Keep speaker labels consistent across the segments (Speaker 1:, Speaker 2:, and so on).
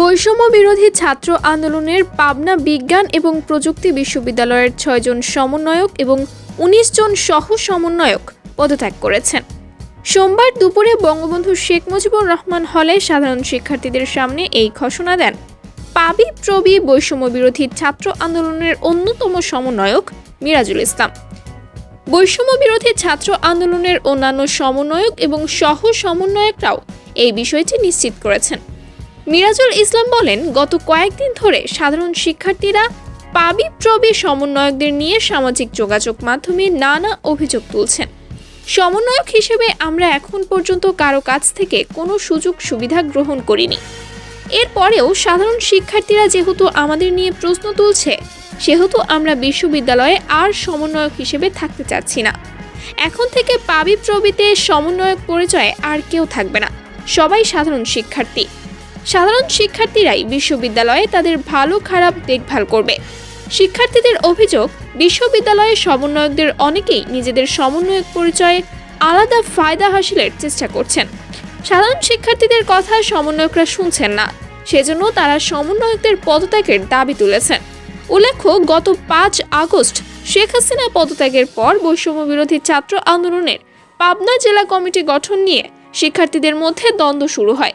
Speaker 1: বৈষম্য বিরোধী ছাত্র আন্দোলনের পাবনা বিজ্ঞান এবং প্রযুক্তি বিশ্ববিদ্যালয়ের ছয়জন সমন্বয়ক এবং উনিশ জন সহ সমন্বয়ক পদত্যাগ করেছেন। সোমবার দুপুরে বঙ্গবন্ধু শেখ মুজিবুর রহমান হলে সাধারণ শিক্ষার্থীদের সামনে এই ঘোষণা দেন। পাবি প্রবি বৈষম্য বিরোধী ছাত্র আন্দোলনের অন্যতম সমন্বয়ক মিরাজুল ইসলাম। বৈষম্য বিরোধী ছাত্র আন্দোলনের অন্যান্য সমন্বয়ক এবং সহ সমন্বয়করাও এই বিষয়টি নিশ্চিত করেছেন। মিরাজুল ইসলাম বলেন, গত কয়েকদিন ধরে সাধারণ শিক্ষার্থীরা পাবি প্রবি সমন্বয়কদের নিয়ে সামাজিক যোগাযোগ মাধ্যমে নানা অভিযোগ তুলছেন। সমন্বয়ক হিসেবে আমরা এখন পর্যন্ত কারও কাছ থেকে কোনো সুযোগ সুবিধা গ্রহণ করিনি। এরপরেও সাধারণ শিক্ষার্থীরা যেহেতু আমাদের নিয়ে প্রশ্ন তুলছে, সেহেতু আমরা বিশ্ববিদ্যালয়ে আর সমন্বয়ক হিসেবে থাকতে চাচ্ছি না। এখন থেকে পাবি প্রবিতে সমন্বয়ক পরিচয়ে আর কেউ থাকবে না। সবাই সাধারণ শিক্ষার্থী। সাধারণ শিক্ষার্থীরাই বিশ্ববিদ্যালয়ে তাদের ভালো খারাপ দেখভাল করবে। শিক্ষার্থীদের অভিযোগ, বিশ্ববিদ্যালয়ের সমন্বয়কদের অনেকেই নিজেদের সমন্বয়ক পরিচয়ে আলাদা ফায়দা হাসিলের চেষ্টা করছেন। সাধারণ শিক্ষার্থীদের কথা সমন্বয়করা শুনছেন না। সেজন্য তারা সমন্বয়কদের পদত্যাগের দাবি তুলেছেন। উল্লেখ্য, গত পাঁচ আগস্ট শেখ হাসিনা পদত্যাগের পর বৈষম্য বিরোধী ছাত্র আন্দোলনের পাবনা জেলা কমিটি গঠন নিয়ে শিক্ষার্থীদের মধ্যে দ্বন্দ্ব শুরু হয়।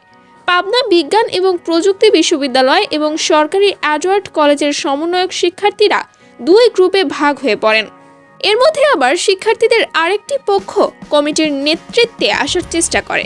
Speaker 1: পাবনা বিজ্ঞান এবং প্রযুক্তি বিশ্ববিদ্যালয় এবং সরকারি অ্যাডওয়ার্ড কলেজের সমন্বয়ক শিক্ষার্থীরা দুই গ্রুপে ভাগ হয়ে পড়েন। এর মধ্যে আবার শিক্ষার্থীদের আরেকটি পক্ষ কমিটির নেতৃত্বে আসার চেষ্টা করে।